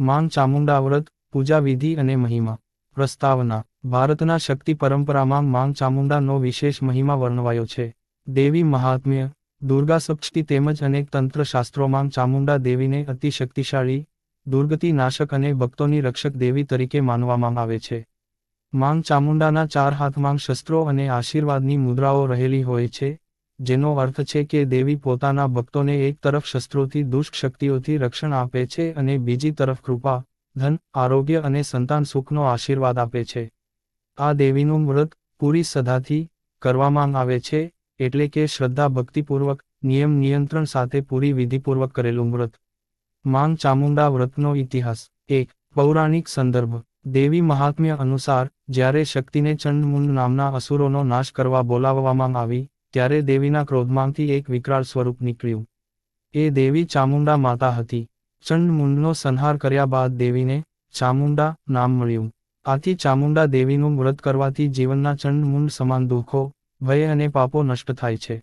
માંગ ચામુંડા વ્રત પૂજા અને મહિમા. પ્રસ્તાવના. ભારતના શક્તિ પરંપરામાં માંગ ચામુંડાનો વિશેષ મહિમા વર્ણવાયો છે. દેવી મહાત્મ્ય, દુર્ગા સપ્તષ્ટી તેમજ અનેક તંત્ર શાસ્ત્રોમાં ચામુંડા દેવીને અતિ શક્તિશાળી, દુર્ગતિ નાશક અને ભક્તોની રક્ષક દેવી તરીકે માનવામાં આવે છે. માંગ ચામુંડાના ચાર હાથમાં શસ્ત્રો અને આશીર્વાદની મુદ્રાઓ રહેલી હોય છે. જેનો અર્થ છે કે દેવી પોતાના ભક્તોને એક તરફ શસ્ત્રોથી દુષ્ટ શક્તિઓથી રક્ષણ આપે છે અને બીજી તરફ કૃપા, ધન, આરોગ્ય અને સંતાન સુખનો આશીર્વાદ આપે છે. આ દેવીનું વ્રત પૂરી સદાથી કરવામાં આવે છે, એટલે કે શ્રદ્ધા ભક્તિપૂર્વક, નિયમ નિયંત્રણ સાથે પૂરી વિધિપૂર્વક કરેલું વ્રત. માંગ ચામુંડા વ્રતનો ઇતિહાસ. એક, પૌરાણિક સંદર્ભ. દેવી મહાત્મ્ય અનુસાર, જ્યારે શક્તિને ચંડમુંડ નામના અસુરોનો નાશ કરવા બોલાવવામાં આવી ત્યારે દેવીના ક્રોધમાંથી એક વિકરાળ સ્વરૂપ નીકળ્યું. એ દેવી ચામુંડા માતા હતી. ચંડમુંડનો સંહાર કર્યા બાદ દેવીને ચામુંડા નામ મળ્યું. આથી ચામુંડા દેવીનું વ્રત કરવાથી જીવનના ચંડમુંડ સમાન દુઃખો, ભય અને પાપો નષ્ટ થાય છે.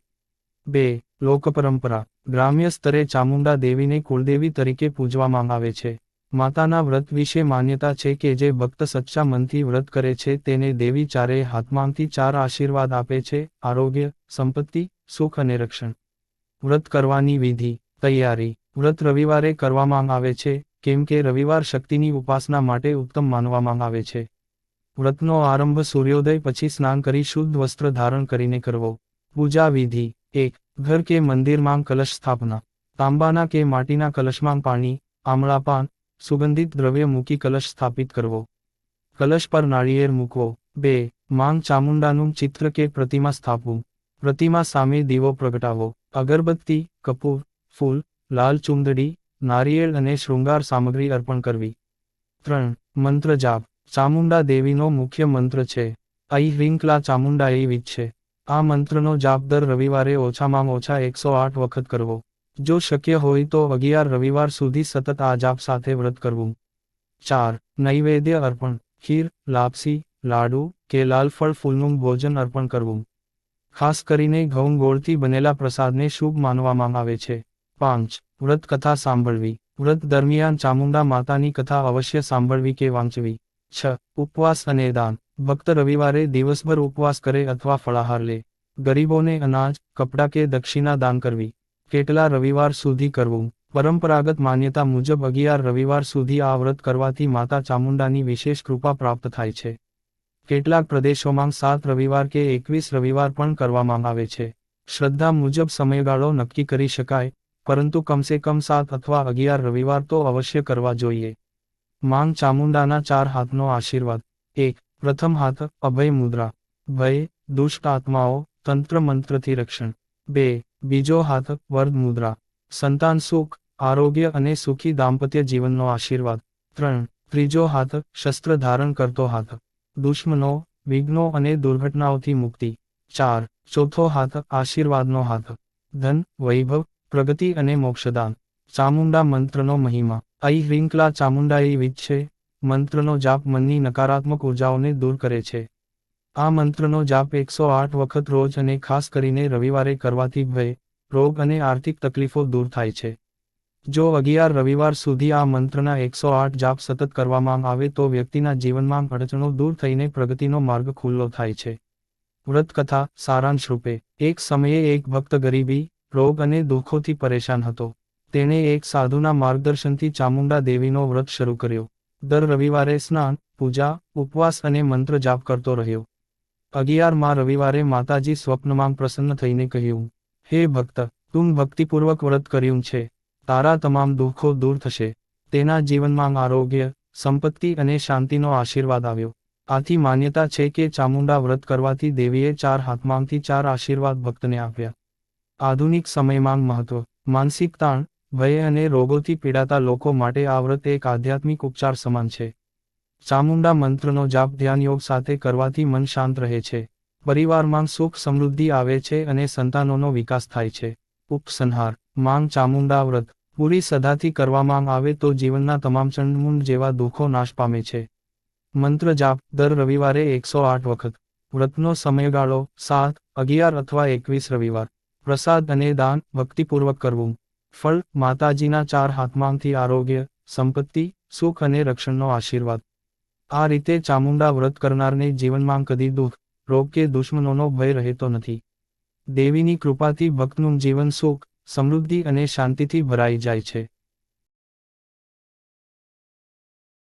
બે, લોકપરંપરા. ગ્રામ્ય સ્તરે ચામુંડા દેવીને કુળદેવી તરીકે પૂજવામાં આવે છે. માતાના વ્રત વિશે માન્યતા છે કે જે ભક્ત સચ્ચા મનથી વ્રત કરે છે તેને દેવી ચારેય હાથમાંથી ચાર આશીર્વાદ આપે છે, આરોગ્ય, સંપત્તિ, સુખ અને રક્ષણ. વ્રત કરવાની વિધિ, તૈયારી. વ્રત રવિવારે કરવામાં આવે છે, કેમ કે રવિવાર શક્તિની ઉપાસના માટે ઉત્તમ માનવામાં આવે છે. વ્રતનો આરંભ સૂર્યોદય પછી સ્નાન કરી શુદ્ધ વસ્ત્ર ધારણ કરીને કરવો. પૂજા વિધિ, એક, ઘર કે મંદિરમાં કલશ સ્થાપના. તાંબાના કે માટીના કલશમાં પાણી આમળા પાન સુગંધિત દ્રવ્ય મૂકી કલશ સ્થાપિત કરવો. કલશ પર નાળિયેર મૂકવો. બે, માંગ ચામુંડાનું ચિત્ર કે પ્રતિમા સ્થાપવું. પ્રતિમા સામે દીવો પ્રગટાવો. અગરબત્તી, કપૂર, ફૂલ, લાલ ચુંદડી, નારિયેળ અને શૃંગાર સામગ્રી અર્પણ કરવી. ત્રણ, મંત્ર જાપ. ચામુંડા દેવીનો મુખ્ય મંત્ર છે. અહીં હ્રિંકલા ચામુંડા એવી છે. આ મંત્રનો જાપ દર રવિવારે ઓછામાં ઓછા એકસો આઠ વખત કરવો. જો શક્ય હોય તો અગિયાર રવિવાર સુધી સતત આ જાપ સાથે વ્રત કરવું. ચાર, નૈવેદ્ય અર્પણ, ખીર, લાપસી, લાડુ કે લાલ ફળ ફૂલનું ભોજન અર્પણ કરવું. ખાસ કરીને ઘઉં ગોળથી બનેલા પ્રસાદને શુભ માનવામાં આવે છે. પાંચ વ્રત કથા સાંભળવી. વ્રત દરમિયાન ચામુંડા માતાની કથા અવશ્ય સાંભળવી કે વાંચવી. છ, ઉપવાસ અને દાન. ભક્ત રવિવારે દિવસભર ઉપવાસ કરે અથવા ફળાહાર લે. ગરીબોને અનાજ, કપડાં કે દક્ષિણા દાન કરવી. કેટલા રવિવાર સુધી કરવું? પરંપરાગત માન્યતા મુજબ અગિયાર રવિવાર સુધી આ વ્રત કરવાથી માતા ચામુંડાની વિશેષ કૃપા પ્રાપ્ત થાય છે. કેટલાક પ્રદેશોમાં સાત રવિવાર કે એકવીસ રવિવાર પણ કરવામાં આવે છે. શ્રદ્ધા મુજબ સમયગાળો નક્કી કરી શકાય, પરંતુ કમસે કમ સાત અથવા અગિયાર રવિવાર તો અવશ્ય કરવા જોઈએ. માંગ ચામુંડાના ચાર હાથનો આશીર્વાદ. એક, પ્રથમ હાથ, અભય મુદ્રા. ભય દુષ્ટ આત્માઓ, તંત્ર મંત્રથી રક્ષણ. બે, બીજો હાથ, વર્ગ મુદ્રા, સંતાન સુખ, આરોગ્ય અને સુખી દાંપત્ય જીવનનો આશીર્વાદ. ત્રણ, ત્રીજો હાથ, શસ્ત્ર ધારણ કરતો હાથ, દુશ્મનો, વિઘ્નો અને દુર્ઘટનાઓથી મુક્તિ. ચાર, ચોથો હાથ, આશીર્વાદનો હાથ, ધન, વૈભવ, પ્રગતિ અને મોક્ષદાન. ચામુંડા મંત્રનો મહિમા. અહી હ્રિંકલા ચામુંડા એ વિજ છે મંત્રનો જાપ મનની નકારાત્મક ઉર્જાઓને દૂર કરે છે. આ મંત્રનો જાપ એકસો આઠ વખત રોજ અને ખાસ કરીને રવિવારે કરવાથી ભય, રોગ અને આર્થિક તકલીફો દૂર થાય છે. જો અગિયાર રવિવાર સુધી આ મંત્રના એકસો આઠ જાપ સતત કરવામાં આવે તો વ્યક્તિના જીવનમાં અડચણો દૂર થઈને પ્રગતિનો માર્ગ ખુલ્લો થાય છે. વ્રતકથા, સારાંશ રૂપે, એક સમયે એક ભક્ત ગરીબી, રોગ અને દુઃખોથી પરેશાન હતો. તેણે એક સાધુના માર્ગદર્શનથી ચામુંડા દેવીનો વ્રત શરૂ કર્યો. દર રવિવારે સ્નાન, પૂજા, ઉપવાસ અને મંત્ર જાપ કરતો રહ્યો. અગિયારમાં રવિવારે માતાજી સ્વપ્નમાં પ્રસન્ન થઈને કહ્યું, હે ભક્ત, તું ભક્તિપૂર્વક વ્રત કર્યું છે. તારા તમામ દુઃખો દૂર થશે. તેના જીવનમાં આરોગ્ય, સંપત્તિ અને શાંતિનો આશીર્વાદ આવ્યો. આથી માન્યતા છે કે ચામુંડા વ્રત કરવાથી દેવીએ ચાર હાથમાંથી ચાર આશીર્વાદ ભક્તને આપ્યા. આધુનિક સમયમાં મહત્વ, માનસિક તાણ, ભય અને રોગોથી પીડાતા લોકો માટે આ વ્રત એક આધ્યાત્મિક ઉપચાર સમાન છે. ચામુંડા મંત્રનો જાપ ધ્યાન યોગ સાથે કરવાથી મન શાંત રહે છે. પરિવારમાં સુખ સમૃદ્ધિ આવે છે અને સંતાનોનો વિકાસ થાય છે. ઉપસંહાર માંગ ચામુંડા વ્રત, પૂરી સદાથી કરવામાં આવે તો જીવનના તમામ ચંડમુંડ જેવા દુઃખો નાશ પામે છે. મંત્ર જાપ, દર રવિવારે એકસો આઠ વખત. વ્રતનો સમયગાળો, સાત, અગિયાર અથવા એકવીસ રવિવાર. પ્રસાદ અને દાન, ભક્તિપૂર્વક કરવું. ફળ, માતાજીના ચાર હાથમાંથી આરોગ્ય, સંપત્તિ, સુખ અને રક્ષણનો આશીર્વાદ. આ રીતે ચામુંડા વ્રત કરનારને જીવનમાં કદી દુઃખ, રોગ કે દુશ્મનોનો ભય રહેતો નથી. દેવીની કૃપાથી ભક્તનું જીવન સુખ, સમૃદ્ધિ અને શાંતિથી ભરાઈ જાય છે.